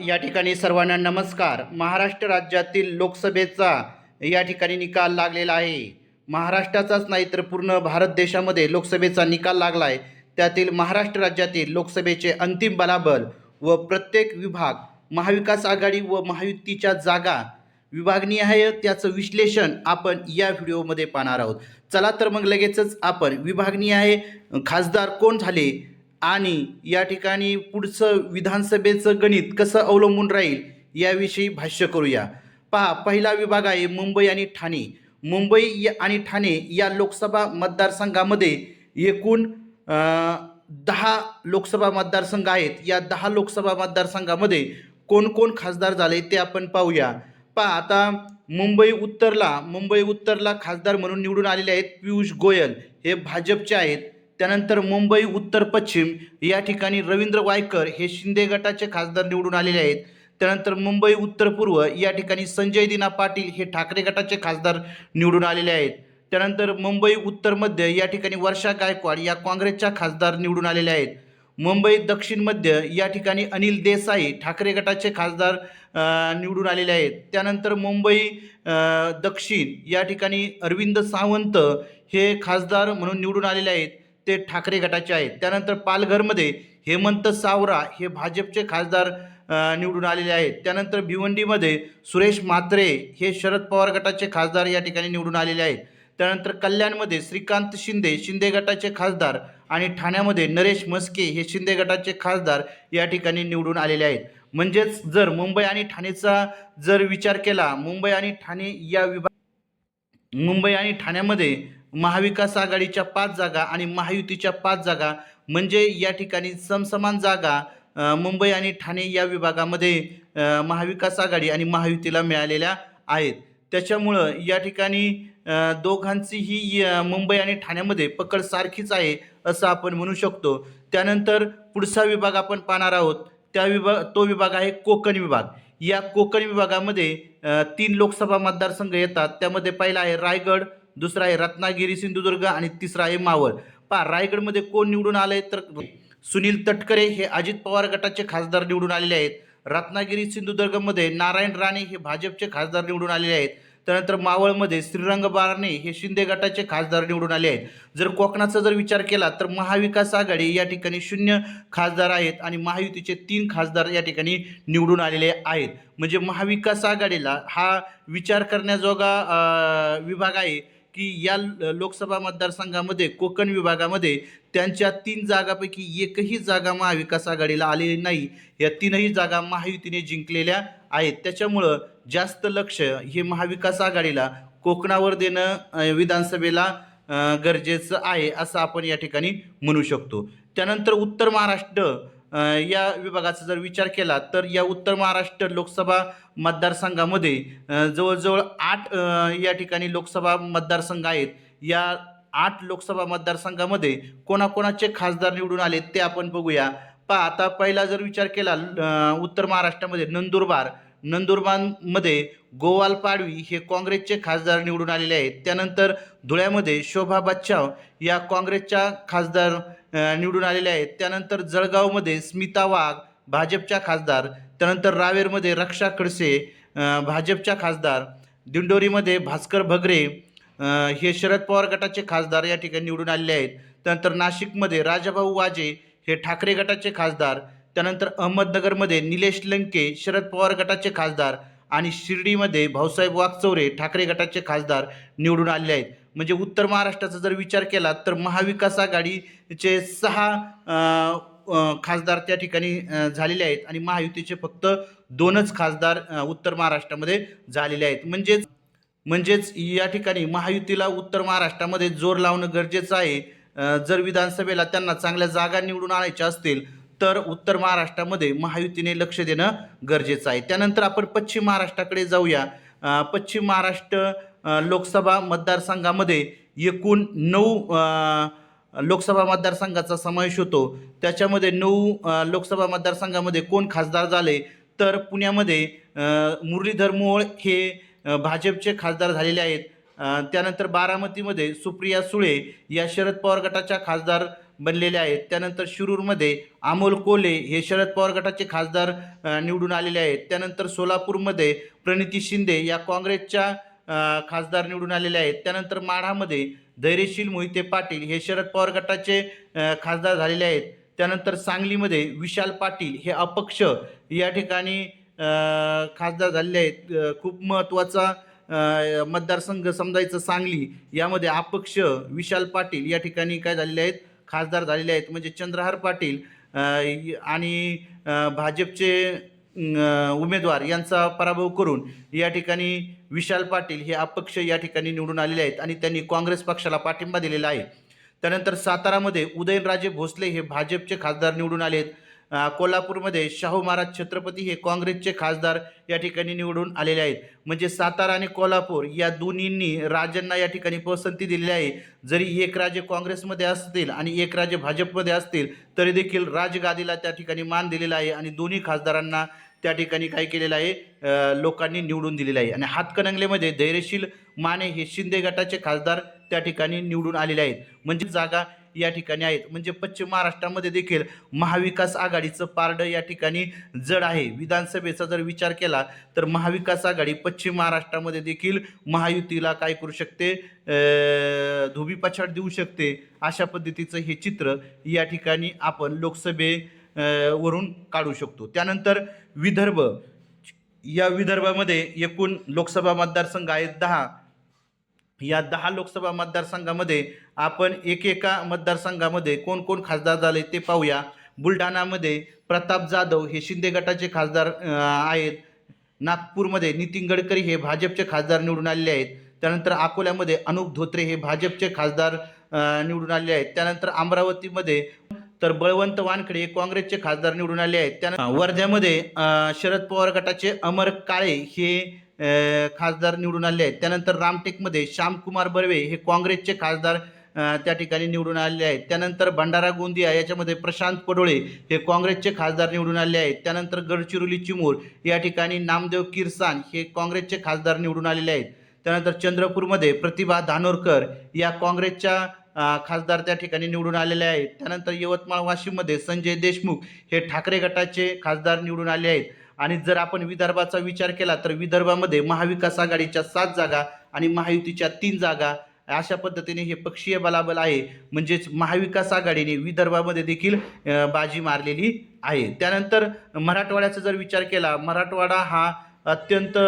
या ठिकाणी सर्वांना नमस्कार. महाराष्ट्र राज्यातील लोकसभेचा या ठिकाणी निकाल लागलेला आहे. महाराष्ट्राचाच नाही तर पूर्ण भारत देशामध्ये लोकसभेचा निकाल लागला आहे त्यातील महाराष्ट्र राज्यातील लोकसभेचे अंतिम बलाबल व प्रत्येक विभाग महाविकास आघाडी व महायुतीच्या जागा विभागणी आहे त्याचं विश्लेषण आपण या व्हिडिओमध्ये पाहणार आहोत. चला तर मग लगेचच आपण विभागणी आहे. खासदार कोण झाले? आणि या ठिकाणी पुढचं विधानसभेचं गणित कसं अवलंबून राहील याविषयी भाष्य करूया. पहा पहिला विभाग आहे मुंबई आणि ठाणे. मुंबई या- आणि ठाणे या लोकसभा मतदारसंघामध्ये एकूण दहा लोकसभा मतदारसंघ आहेत. या दहा लोकसभा मतदारसंघामध्ये कोण कोण खासदार झाले ते आपण पाहूया. पहा आता मुंबई उत्तरला मुंबई उत्तरला खासदार म्हणून निवडून आलेले आहेत पियुष गोयल. हे भाजपचे आहेत. त्यानंतर मुंबई उत्तर पश्चिम या ठिकाणी रवींद्र वायकर हे शिंदे गटाचे खासदार निवडून आलेले आहेत. त्यानंतर मुंबई उत्तर पूर्व या ठिकाणी संजय दिना पाटील हे ठाकरे गटाचे खासदार निवडून आलेले आहेत. त्यानंतर मुंबई उत्तर मध्य या ठिकाणी वर्षा गायकवाड या काँग्रेसच्या खासदार निवडून आलेल्या आहेत. मुंबई दक्षिण मध्य या ठिकाणी अनिल देसाई ठाकरे गटाचे खासदार निवडून आलेले आहेत. त्यानंतर मुंबई दक्षिण या ठिकाणी अरविंद सावंत हे खासदार म्हणून निवडून आलेले आहेत. ते ठाकरे गटाचे आहेत. त्यानंतर पालघरमध्ये हेमंत सावरा हे भाजपचे खासदार निवडून आलेले आहेत. त्यानंतर भिवंडीमध्ये सुरेश म्हात्रे हे शरद पवार गटाचे खासदार या ठिकाणी निवडून आलेले आहेत. त्यानंतर कल्याणमध्ये श्रीकांत शिंदे शिंदे गटाचे खासदार आणि ठाण्यामध्ये नरेश मस्के हे शिंदे गटाचे खासदार या ठिकाणी निवडून आलेले आहेत. म्हणजेच जर मुंबई आणि ठाणेचा जर विचार केला मुंबई आणि ठाणे या विभाग मुंबई आणि ठाण्यामध्ये महाविकास आघाडीच्या पाच जागा आणि महायुतीच्या पाच जागा म्हणजे या ठिकाणी समसमान जागा मुंबई आणि ठाणे या विभागामध्ये महाविकास आघाडी आणि महायुतीला मिळालेल्या आहेत. त्याच्यामुळं या ठिकाणी दोघांची ही मुंबई आणि ठाण्यामध्ये पकड सारखीच आहे असं आपण म्हणू शकतो. त्यानंतर पुढचा विभाग आपण पाहणार आहोत. त्या विभाग तो विभाग आहे कोकण विभाग. या कोकण विभागामध्ये तीन लोकसभा मतदारसंघ येतात. त्यामध्ये पहिला आहे रायगड दुसरा आहे रत्नागिरी सिंधुदुर्ग आणि तिसरा आहे मावळ. पहा रायगडमध्ये कोण निवडून आले तर सुनील तटकरे हे अजित पवार गटाचे खासदार निवडून आलेले आहेत. रत्नागिरी सिंधुदुर्गमध्ये नारायण राणे हे भाजपचे खासदार निवडून आलेले आहेत. त्यानंतर मावळमध्ये श्रीरंग बारणे हे शिंदे गटाचे खासदार निवडून आले आहेत. जर कोकणाचा जर विचार केला तर महाविकास आघाडी या ठिकाणी शून्य खासदार आहेत आणि महायुतीचे तीन खासदार या ठिकाणी निवडून आलेले आहेत. म्हणजे महाविकास आघाडीला हा विचार करण्याजोगा विभाग आहे. की या ल- लोकसभा मतदारसंघामध्ये कोकण विभागामध्ये त्यांच्या तीन जागापैकी एकही जागा महाविकास आघाडीला आलेली नाही. या तीनही जागा महायुतीने जिंकलेल्या आहेत. त्याच्यामुळं जास्त लक्ष हे महाविकास आघाडीला कोकणावर देणं विधानसभेला गरजेचं आहे असं आपण या ठिकाणी म्हणू शकतो. त्यानंतर उत्तर महाराष्ट्र या विभागाचा जर विचार केला तर या उत्तर महाराष्ट्र लोकसभा मतदारसंघामध्ये जवळजवळ आठ या ठिकाणी लोकसभा मतदारसंघ आहेत. या आठ लोकसभा मतदारसंघामध्ये कोणाकोणाचे खासदार निवडून आले ते आपण बघूया. पहा आता पहिला जर विचार केला उत्तर महाराष्ट्रामध्ये नंदुरबार नंदुरबारमध्ये गोवाल पाडवी हे काँग्रेसचे खासदार निवडून आलेले आहेत. त्यानंतर धुळ्यामध्ये शोभा बच्चाव या काँग्रेसच्या खासदार निवडून आलेल्या आहेत. त्यानंतर जळगावमध्ये स्मिता वाघ भाजपच्या खासदार. त्यानंतर रावेरमध्ये रक्षा खडसे भाजपच्या खासदार. दिंडोरीमध्ये भास्कर भगरे हे शरद पवार गटाचे खासदार या ठिकाणी निवडून आलेले आहेत. त्यानंतर नाशिकमध्ये राजाभाऊ वाजे हे ठाकरे गटाचे खासदार. त्यानंतर अहमदनगरमध्ये निलेश लंके शरद पवार गटाचे खासदार आणि शिर्डीमध्ये भाऊसाहेब वागचौरे ठाकरे गटाचे खासदार निवडून आलेले आहेत. म्हणजे उत्तर महाराष्ट्राचा जर विचार केला तर महाविकास आघाडीचे सहा खासदार त्या ठिकाणी झालेले आहेत आणि महायुतीचे फक्त दोनच खासदार उत्तर महाराष्ट्रामध्ये झालेले आहेत. म्हणजेच म्हणजेच या ठिकाणी महायुतीला उत्तर महाराष्ट्रामध्ये जोर लावणं गरजेचं आहे. जर विधानसभेला त्यांना चांगल्या जागा निवडून आणायच्या असतील तर उत्तर महाराष्ट्रामध्ये महायुतीने लक्ष देणं गरजेचं आहे. त्यानंतर आपण पश्चिम महाराष्ट्राकडे जाऊया. पश्चिम महाराष्ट्र लोकसभा मतदारसंघामध्ये एकूण नऊ लोकसभा मतदारसंघाचा समावेश होतो. त्याच्यामध्ये नऊ लोकसभा मतदारसंघामध्ये कोण खासदार झाले? तर पुण्यामध्ये मुरलीधर मोहोळ हे भाजपचे खासदार झालेले आहेत. त्यानंतर बारामतीमध्ये सुप्रिया सुळे या शरद पवार गटाच्या खासदार बनलेले आहेत. त्यानंतर शिरूरमध्ये अमोल कोले हे शरद पवार गटाचे खासदार निवडून आलेले आहेत. त्यानंतर सोलापूरमध्ये प्रणिती शिंदे या काँग्रेसच्या खासदार निवडून आलेले आहेत. त्यानंतर माढामध्ये धैर्यशील मोहिते पाटील हे शरद पवार गटाचे खासदार झालेले आहेत. त्यानंतर सांगलीमध्ये विशाल पाटील हे अपक्ष या ठिकाणी खासदार झालेले आहेत. खूप महत्त्वाचा मतदारसंघ समजायचं सांगली यामध्ये अपक्ष विशाल पाटील या ठिकाणी काय झालेले आहेत? खासदार झालेले आहेत म्हणजे चंद्रहार पाटील आणि भाजपचे उमेदवार यांचा पराभव करून या ठिकाणी विशाल पाटील हे अपक्ष या ठिकाणी निवडून आलेले आहेत आणि त्यांनी काँग्रेस पक्षाला पाठिंबा दिलेला आहे. त्यानंतर सातारामध्ये उदयनराजे भोसले हे भाजपचे खासदार निवडून आले आहेत. कोल्हापूरमध्ये शाहू महाराज छत्रपती हे काँग्रेसचे खासदार या ठिकाणी निवडून आलेले आहेत. म्हणजे सातारा आणि कोल्हापूर या दोन्हींनी राजांना या ठिकाणी पसंती दिलेली आहे. जरी एक राजे काँग्रेसमध्ये असतील आणि एक राजे भाजपमध्ये असतील तरी देखील राजगादीला त्या ठिकाणी मान दिलेला आहे आणि दोन्ही खासदारांना त्या ठिकाणी काय केलेलं आहे? लोकांनी निवडून दिलेलं आहे. आणि हातकणंगलेमध्ये धैर्यशील माने हे शिंदे गटाचे खासदार त्या ठिकाणी निवडून आलेले आहेत. म्हणजे जागा या ठिकाणी आहेत. म्हणजे पश्चिम महाराष्ट्रामध्ये देखील महाविकास आघाडीचं पारडं या ठिकाणी जड आहे. विधानसभेचा जर विचार केला तर महाविकास आघाडी पश्चिम महाराष्ट्रामध्ये देखील महायुतीला काय करू शकते? धोबी पछाड देऊ शकते. अशा पद्धतीचं हे चित्र या ठिकाणी आपण लोकसभे वरून काढू शकतो. त्यानंतर विदर्भ. या विदर्भामध्ये एकूण लोकसभा मतदारसंघ आहेत दहा. या दहा लोकसभा मतदारसंघामध्ये आपण एकेका मतदारसंघामध्ये कोण कोण खासदार झाले ते पाहूया. बुलढाणामध्ये प्रताप जाधव हे शिंदे गटाचे खासदार आहेत. नागपूरमध्ये नितीन गडकरी हे भाजपचे खासदार निवडून आलेले आहेत. त्यानंतर अकोल्यामध्ये अनुप धोत्रे हे भाजपचे खासदार निवडून आलेले आहेत. त्यानंतर अमरावतीमध्ये तर बळवंत वानखडे हे काँग्रेसचे खासदार निवडून आले आहेत. त्यानंतर वर्ध्यामध्ये शरद पवार गटाचे अमर काळे हे खासदार निवडून आले आहेत. त्यानंतर रामटेकमध्ये श्यामकुमार बर्वे हे काँग्रेसचे खासदार त्या ठिकाणी निवडून आलेले आहेत. त्यानंतर भंडारा गोंदिया याच्यामध्ये प्रशांत पडोळे हे काँग्रेसचे खासदार निवडून आले आहेत. त्यानंतर गडचिरोली चिमूर या ठिकाणी नामदेव किरसान हे काँग्रेसचे खासदार निवडून आलेले आहेत. त्यानंतर चंद्रपूरमध्ये प्रतिभा धानोरकर या काँग्रेसच्या खासदार त्या ठिकाणी निवडून आलेले आहेत. त्यानंतर यवतमाळ वाशिममध्ये संजय देशमुख हे ठाकरे गटाचे खासदार निवडून आले आहेत. आणि जर आपण विदर्भाचा विचार केला तर विदर्भामध्ये महाविकास आघाडीच्या सात जागा आणि महायुतीच्या तीन जागा अशा पद्धतीने हे पक्षीय बलाबल आहे. म्हणजेच महाविकास आघाडीने विदर्भामध्ये देखील बाजी मारलेली आहे. त्यानंतर मराठवाड्याचा जर विचार केला मराठवाडा हा अत्यंत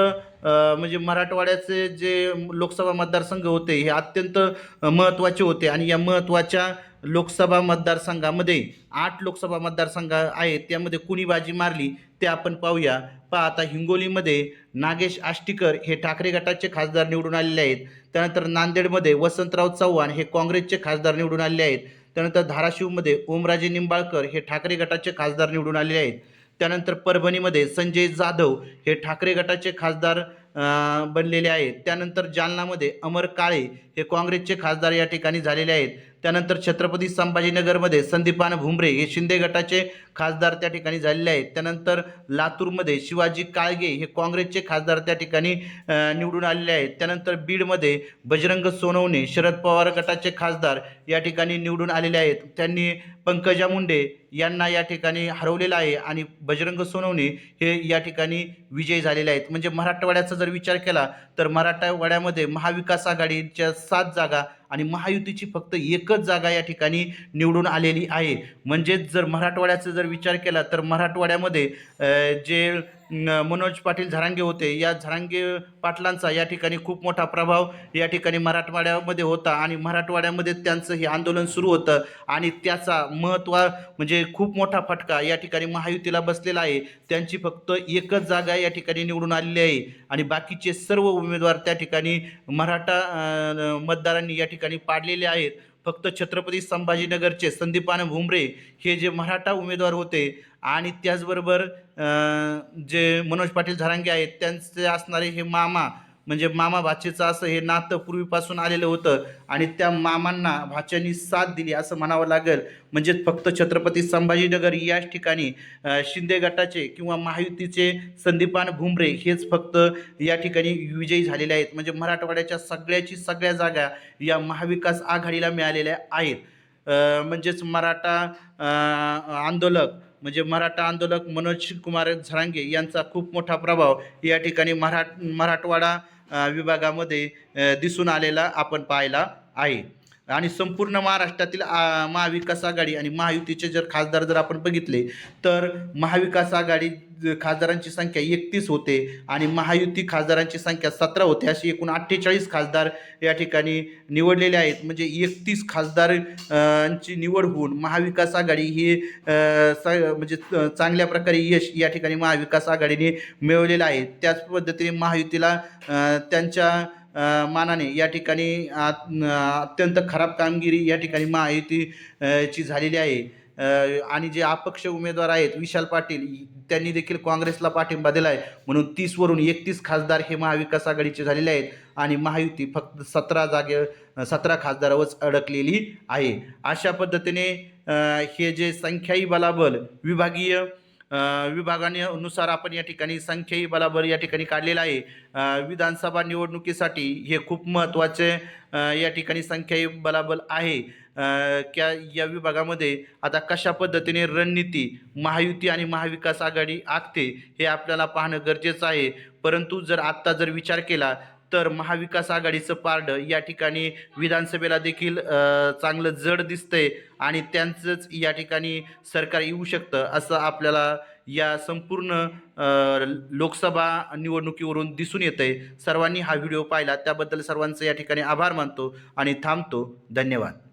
म्हणजे मराठवाड्याचे जे लोकसभा मतदारसंघ होते हे अत्यंत महत्त्वाचे होते. आणि या महत्त्वाच्या लोकसभा मतदारसंघामध्ये आठ लोकसभा मतदारसंघ आहेत. त्यामध्ये कुणी बाजी मारली? ते आपण पाहूया. पहा आता हिंगोलीमध्ये नागेश आष्टीकर हे ठाकरे गटाचे खासदार निवडून आलेले आहेत. त्यानंतर नांदेडमध्ये वसंतराव चव्हाण हे काँग्रेसचे खासदार निवडून आलेले आहेत. त्यानंतर धाराशिवमध्ये ओमराजे निंबाळकर हे ठाकरे गटाचे खासदार निवडून आलेले आहेत. त्यानंतर परभणीमध्ये संजय जाधव हे ठाकरे गटाचे खासदार बनलेले आहेत. त्यानंतर जालनामध्ये अमर काळे हे काँग्रेसचे खासदार या ठिकाणी झालेले आहेत. त्यानंतर छत्रपती संभाजीनगरमध्ये संदीपान भुमरे हे शिंदे गटाचे खासदार त्या ठिकाणी झालेले आहेत. त्यानंतर लातूरमध्ये शिवाजी काळगे हे काँग्रेसचे खासदार त्या ठिकाणी निवडून आलेले आहेत. त्यानंतर बीडमध्ये बजरंग सोनवणे शरद पवार गटाचे खासदार या ठिकाणी निवडून आलेले आहेत. त्यांनी पंकजा मुंडे यांना या ठिकाणी हरवलेलं आहे आणि बजरंग सोनवणे हे या ठिकाणी विजयी झालेले आहेत. म्हणजे मराठवाड्याचा जर विचार केला तर मराठवाड्यामध्ये महाविकास आघाडीच्या सात जागा आणि महायुतीची फक्त एकच जागा या ठिकाणी निवडून आलेली आहे. म्हणजेच जर मराठवाड्याचा जर विचार केला तर मराठवाड्यामध्ये जे मनोज पाटील झरांगे होते. या झरांगे पाटलांचा या ठिकाणी खूप मोठा प्रभाव या ठिकाणी मराठवाड्यामध्ये होता आणि मराठवाड्यामध्ये त्यांचं हे आंदोलन सुरू होतं आणि त्याचा महत्त्व म्हणजे खूप मोठा फटका या ठिकाणी महायुतीला बसलेला आहे. त्यांची फक्त एकच जागा या ठिकाणी निवडून आलेली आहे आणि बाकीचे सर्व उमेदवार त्या ठिकाणी मराठा मतदारांनी या ठिकाणी पाडलेले आहेत. फक्त छत्रपती संभाजीनगरचे संदीपान भुमरे हे जे मराठा उमेदवार होते आणि त्याचबरोबर जे मनोज पाटील झरांगे आहेत त्यांचे असणारे हे मामा म्हणजे मामा भाचेचं असं हे नातं पूर्वीपासून आलेलं होतं आणि त्या मामांना भाच्यांनी साथ दिली असं म्हणावं लागेल. म्हणजे फक्त छत्रपती संभाजीनगर याच ठिकाणी शिंदे गटाचे किंवा महायुतीचे संदीपान भुमरे हेच फक्त या ठिकाणी विजयी झालेले आहेत. म्हणजे मराठवाड्याच्या सगळ्याची सगळ्या जागा या महाविकास आघाडीला मिळालेल्या आहेत. म्हणजेच मराठा आंदोलक म्हणजे मराठा आंदोलक मनोज कुमार झरांगे यांचा खूप मोठा प्रभाव या ठिकाणी मराठ मराठवाडा विभागामध्ये दिसून आलेला आपण पाहायला आहे. आणि संपूर्ण महाराष्ट्रातील महाविकास आघाडी आणि महायुतीचे जर खासदार जर आपण बघितले तर महाविकास आघाडी खासदारांची संख्या एकतीस होते आणि महायुती खासदारांची संख्या सतरा होते. अशी एकूण अठ्ठेचाळीस खासदार या ठिकाणी निवडलेले आहेत. म्हणजे एकतीस खासदार ची निवड होऊन महाविकास आघाडी ही स- म्हणजे च- चांगल्या प्रकारे यश या ठिकाणी महाविकास आघाडीने मिळवलेलं आहे. त्याच पद्धतीने महायुतीला त्यांच्या मानाने या ठिकाणी अत्यंत खराब कामगिरी या ठिकाणी महायुती ची झालेली आहे. आणि जे अपक्ष उमेदवार आहेत विशाल पाटील त्यांनी देखील काँग्रेसला पाठिंबा दिला आहे म्हणून तीसवरून एकतीस खासदार हे महाविकास आघाडीचे झालेले आहेत आणि महायुती फक्त सतरा जागे सतरा खासदारावरच अडकलेली आहे. अशा पद्धतीने हे जे संख्याई बलाबल विभागीय विभागाननुसार आपण या ठिकाणी संख्याही बलाबर या ठिकाणी काढलेलं आहे. विधानसभा निवडणुकीसाठी हे खूप महत्त्वाचे या ठिकाणी संख्याही बलाबल आहे. क्या या विभागामध्ये आता कशा पद्धतीने रणनीती महायुती आणि महाविकास आघाडी आखते हे आपल्याला पाहणं गरजेचं आहे. परंतु जर आत्ता जर विचार केला तर महाविकास आघाडीचं पारडं या ठिकाणी विधानसभेला देखील चांगलं जड दिसतंय आणि त्यांचंच या ठिकाणी सरकार येऊ शकतं असं आपल्याला या संपूर्ण लोकसभा निवडणुकीवरून दिसून येतंय. सर्वांनी हा व्हिडिओ पाहिला त्याबद्दल सर्वांचं या ठिकाणी आभार मानतो आणि थांबतो. धन्यवाद.